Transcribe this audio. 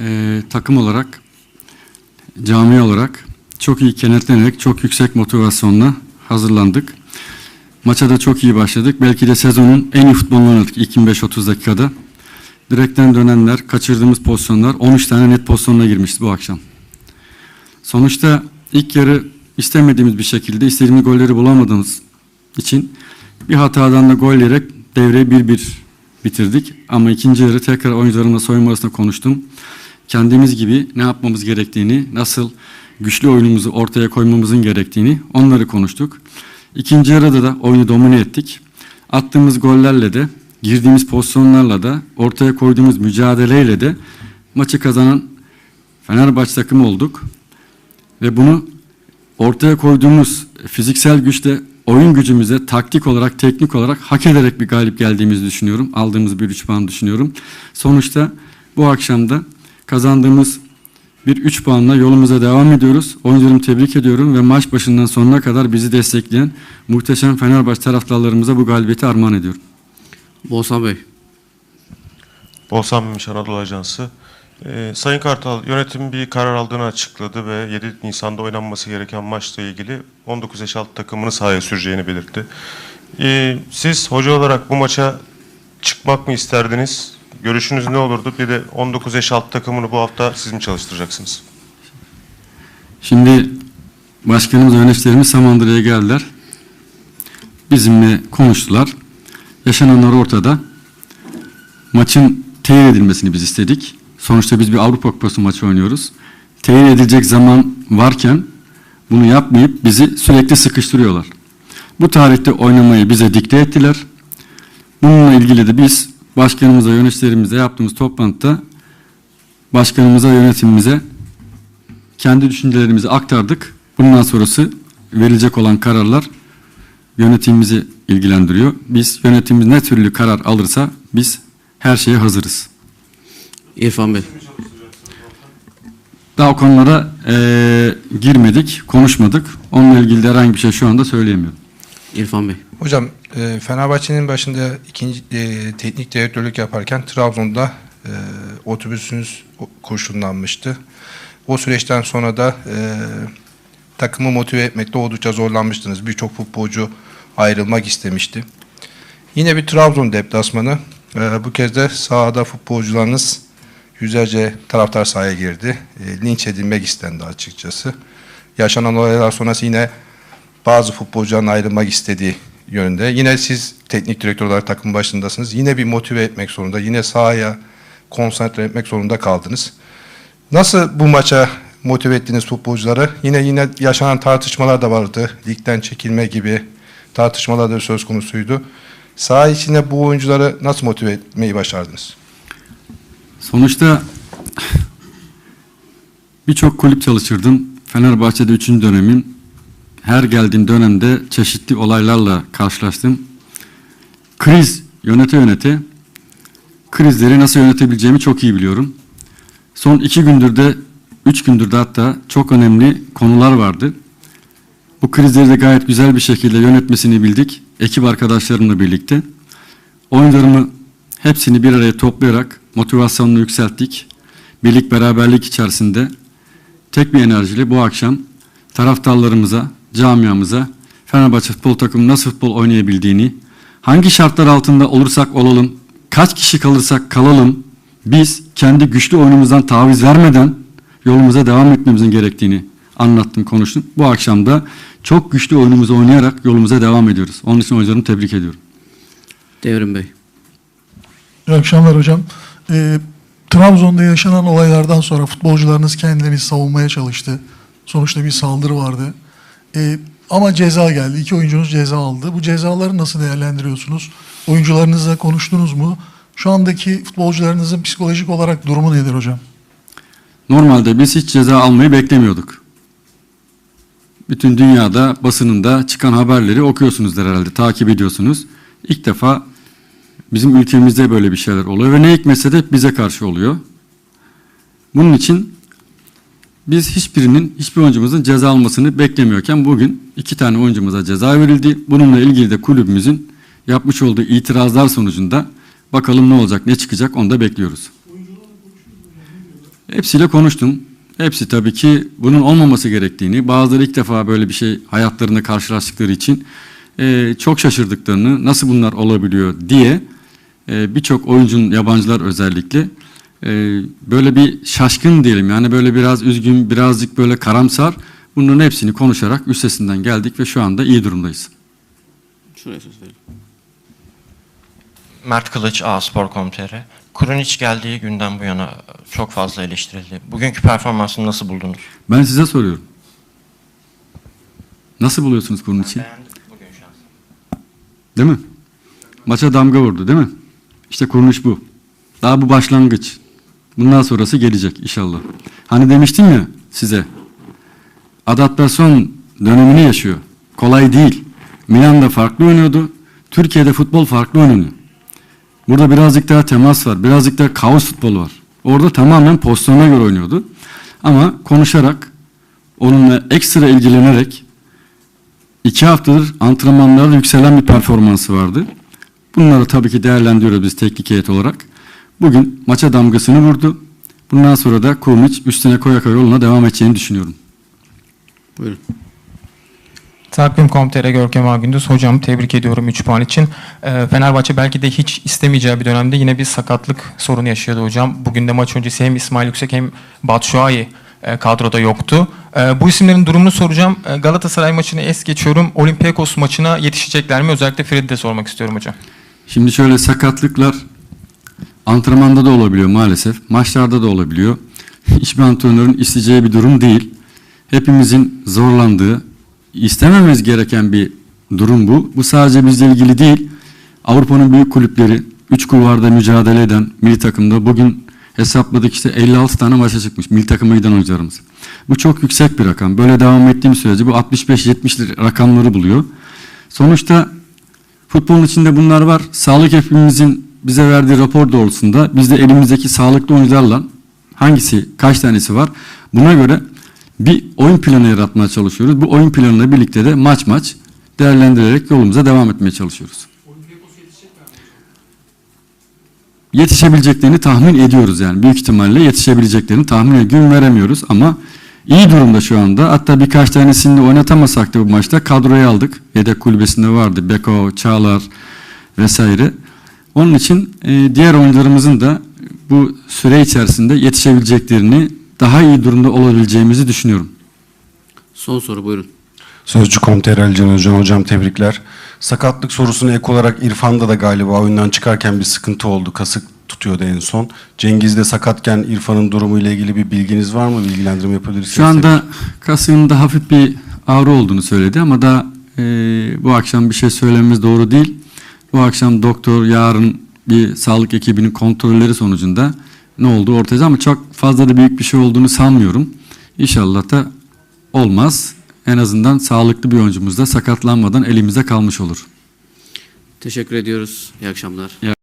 e, takım olarak, cami olarak çok iyi kenetlenerek, çok yüksek motivasyonla hazırlandık. Maça da çok iyi başladık. Belki de sezonun en iyi futbolunu oynadık ilk 25-30 dakikada. Direkten dönenler, kaçırdığımız pozisyonlar 13 tane net pozisyonuna girmişti bu akşam. Sonuçta ilk yarı istemediğimiz bir şekilde istediğimiz golleri bulamadığımız için bir hatadan da gol yiyerek devreyi 1-1 bitirdik. Ama ikinci yarı tekrar oyuncularımla soyunma arasında konuştum. Kendimiz gibi ne yapmamız gerektiğini, nasıl güçlü oyunumuzu ortaya koymamızın gerektiğini onları konuştuk. İkinci yarıda da oyunu domine ettik. Attığımız gollerle de, girdiğimiz pozisyonlarla da, ortaya koyduğumuz mücadeleyle de maçı kazanan Fenerbahçe takımı olduk. Ve bunu ortaya koyduğumuz fiziksel güçle oyun gücümüze taktik olarak, teknik olarak hak ederek bir galip geldiğimizi düşünüyorum. Aldığımız bir 3 puan düşünüyorum. Sonuçta bu akşam da kazandığımız bir 3 puanla yolumuza devam ediyoruz. Oyuncularımı tebrik ediyorum ve maç başından sonuna kadar bizi destekleyen muhteşem Fenerbahçe taraftarlarımıza bu galibiyeti armağan ediyorum. Boğazhan Bey. Oğuzhan Memiş Anadolu Ajansı. Ee, Sayın Kartal, yönetim bir karar aldığını açıkladı ve 7 Nisan'da oynanması gereken maçla ilgili 19 yaş altı takımını sahaya süreceğini belirtti. Ee, siz hoca olarak bu maça çıkmak mı isterdiniz? Görüşünüz ne olurdu? Bir de 19 yaş altı takımını bu hafta siz mi çalıştıracaksınız? Şimdi başkanımız yöneticilerimiz Samandıra'ya geldiler. Bizimle konuştular. Yaşananlar ortada. Maçın teyir edilmesini biz istedik. Sonuçta biz bir Avrupa Kupası maçı oynuyoruz. Teyir edilecek zaman varken bunu yapmayıp bizi sürekli sıkıştırıyorlar. Bu tarihte oynamayı bize dikte ettiler. Bununla ilgili de biz başkanımıza, yöneticilerimize yaptığımız toplantıda başkanımıza, yönetimimize kendi düşüncelerimizi aktardık. Bundan sonrası verilecek olan kararlar yönetimimizi ilgilendiriyor. Biz yönetimimiz ne türlü karar alırsa biz her şeye hazırız. İrfan Bey. Daha o konulara eee, girmedik, konuşmadık. Onunla ilgili de herhangi bir şey şu anda söyleyemiyorum. İrfan Bey. Hocam e, Fenerbahçe'nin başında ikinci e, teknik direktörlük yaparken Trabzon'da e, otobüsünüz kurşunlanmıştı. O süreçten sonra da e, takımı motive etmekte oldukça zorlanmıştınız. Birçok futbolcu ayrılmak istemişti. Yine bir Trabzon deplasmanı. E, bu kez de sahada futbolcularınız yüzlerce taraftar sahaya girdi. E, linç edilmek istendi açıkçası. Yaşanan olaylar sonrası yine bazı futbolcuların ayrılmak istediği yönünde. Yine siz teknik direktör olarak takım başındasınız. Yine bir motive etmek zorunda. Yine sahaya konsantre etmek zorunda kaldınız. Nasıl bu maça motive ettiğiniz futbolcuları? Yine yine yaşanan tartışmalar da vardı. Ligden çekilme gibi tartışmalar da söz konusuydu. Saha içinde bu oyuncuları nasıl motive etmeyi başardınız? Sonuçta birçok kulüp çalıştırdım. Fenerbahçe'de 3. dönemim. Her geldiğim dönemde çeşitli olaylarla karşılaştım. Kriz yönete yönete krizleri nasıl yönetebileceğimi çok iyi biliyorum. Son iki gündür de, üç gündür de hatta çok önemli konular vardı. Bu krizleri de gayet güzel bir şekilde yönetmesini bildik. Ekip arkadaşlarımla birlikte. Oyunlarımı hepsini bir araya toplayarak motivasyonunu yükselttik. Birlik beraberlik içerisinde tek bir enerjiyle bu akşam taraftarlarımıza, camiamıza Fenerbahçe futbol takımı nasıl futbol oynayabildiğini, hangi şartlar altında olursak olalım, kaç kişi kalırsak kalalım, biz kendi güçlü oyunumuzdan taviz vermeden yolumuza devam etmemizin gerektiğini anlattım, konuştum. Bu akşam da çok güçlü oyunumuzu oynayarak yolumuza devam ediyoruz. Onun için oyuncularımı tebrik ediyorum. Devrim Bey. İyi akşamlar hocam. Ee, Trabzon'da yaşanan olaylardan sonra futbolcularınız kendilerini savunmaya çalıştı. Sonuçta bir saldırı vardı. Ee, ama ceza geldi. İki oyuncunuz ceza aldı. Bu cezaları nasıl değerlendiriyorsunuz? Oyuncularınızla konuştunuz mu? Şu andaki futbolcularınızın psikolojik olarak durumu nedir hocam? Normalde biz hiç ceza almayı beklemiyorduk. Bütün dünyada basınında çıkan haberleri okuyorsunuzdur herhalde, takip ediyorsunuz. İlk defa bizim ülkemizde böyle bir şeyler oluyor ve ne hikmetse de bize karşı oluyor. Bunun için biz hiçbirinin, hiçbir oyuncumuzun ceza almasını beklemiyorken bugün iki tane oyuncumuza ceza verildi. Bununla ilgili de kulübümüzün yapmış olduğu itirazlar sonucunda bakalım ne olacak, ne çıkacak onu da bekliyoruz. Hepsiyle konuştum. Hepsi tabii ki bunun olmaması gerektiğini, bazıları ilk defa böyle bir şey hayatlarında karşılaştıkları için e, çok şaşırdıklarını, nasıl bunlar olabiliyor diye e, birçok oyuncunun, yabancılar özellikle e, böyle bir şaşkın diyelim. Yani böyle biraz üzgün, birazcık böyle karamsar. Bunların hepsini konuşarak üstesinden geldik ve şu anda iyi durumdayız. Şuraya söz verelim. Mert Kılıç, A-Spor.com.tr. Kurunic geldiği günden bu yana çok fazla eleştirildi. Bugünkü performansını nasıl buldunuz? Ben size soruyorum. Nasıl buluyorsunuz bugün şans. Değil mi? Maça damga vurdu değil mi? İşte kuruluş bu. Daha bu başlangıç. Bundan sonrası gelecek inşallah. Hani demiştim ya size. Adaptasyon dönemini yaşıyor. Kolay değil. Milan'da farklı oynuyordu. Türkiye'de futbol farklı oynanıyor. Burada birazcık daha temas var. Birazcık daha kaos futbolu var. Orada tamamen pozisyona göre oynuyordu. Ama konuşarak, onunla ekstra ilgilenerek İki haftadır antrenmanlarda yükselen bir performansı vardı. Bunları tabii ki değerlendiriyoruz biz teknik heyet olarak. Bugün maça damgasını vurdu. Bundan sonra da Kurmiç üstüne koya koya yoluna devam edeceğini düşünüyorum. Buyurun. Takvim.com.tr Görkem Ağgündüz. Hocam tebrik ediyorum 3 puan için. Ee, Fenerbahçe belki de hiç istemeyeceği bir dönemde yine bir sakatlık sorunu yaşıyordu hocam. Bugün de maç öncesi hem İsmail Yüksek hem Batshuayi e, kadroda yoktu. E, bu isimlerin durumunu soracağım. E, Galatasaray maçını es geçiyorum. Olympiakos maçına yetişecekler mi? Özellikle Fred'i de sormak istiyorum hocam. Şimdi şöyle sakatlıklar antrenmanda da olabiliyor maalesef. Maçlarda da olabiliyor. Hiçbir antrenörün isteyeceği bir durum değil. Hepimizin zorlandığı, istemememiz gereken bir durum bu. Bu sadece bizle ilgili değil. Avrupa'nın büyük kulüpleri, üç kulvarda mücadele eden milli takımda bugün hesapladık işte 56 tane maça çıkmış milli takıma giden oyuncularımız. Bu çok yüksek bir rakam. Böyle devam ettiğim sürece bu 65-70 rakamları buluyor. Sonuçta Futbolun içinde bunlar var. Sağlık hepimizin bize verdiği rapor doğrultusunda biz de elimizdeki sağlıklı oyuncularla hangisi, kaç tanesi var buna göre bir oyun planı yaratmaya çalışıyoruz. Bu oyun planıyla birlikte de maç maç değerlendirerek yolumuza devam etmeye çalışıyoruz. Yetişebileceklerini tahmin ediyoruz yani. Büyük ihtimalle yetişebileceklerini tahmin ediyoruz. Gün veremiyoruz ama iyi durumda şu anda. Hatta birkaç tanesini oynatamasak da bu maçta kadroya aldık. Yedek kulübesinde vardı. Beko, Çağlar vesaire. Onun için e, diğer oyuncularımızın da bu süre içerisinde yetişebileceklerini daha iyi durumda olabileceğimizi düşünüyorum. Son soru buyurun. Sözcü Komiter Alican Hocam, hocam tebrikler. Sakatlık sorusuna ek olarak İrfan'da da galiba oyundan çıkarken bir sıkıntı oldu. Kasık tutuyordu en son. Cengiz de sakatken İrfan'ın durumu ile ilgili bir bilginiz var mı? Bilgilendirme yapabilirsiniz. Şu anda kasığında hafif bir ağrı olduğunu söyledi ama da e, bu akşam bir şey söylememiz doğru değil. Bu akşam doktor yarın bir sağlık ekibinin kontrolleri sonucunda ne olduğu ortaya ama çok fazla da büyük bir şey olduğunu sanmıyorum. İnşallah da olmaz. En azından sağlıklı bir oyuncumuz da sakatlanmadan elimizde kalmış olur. Teşekkür ediyoruz. İyi akşamlar.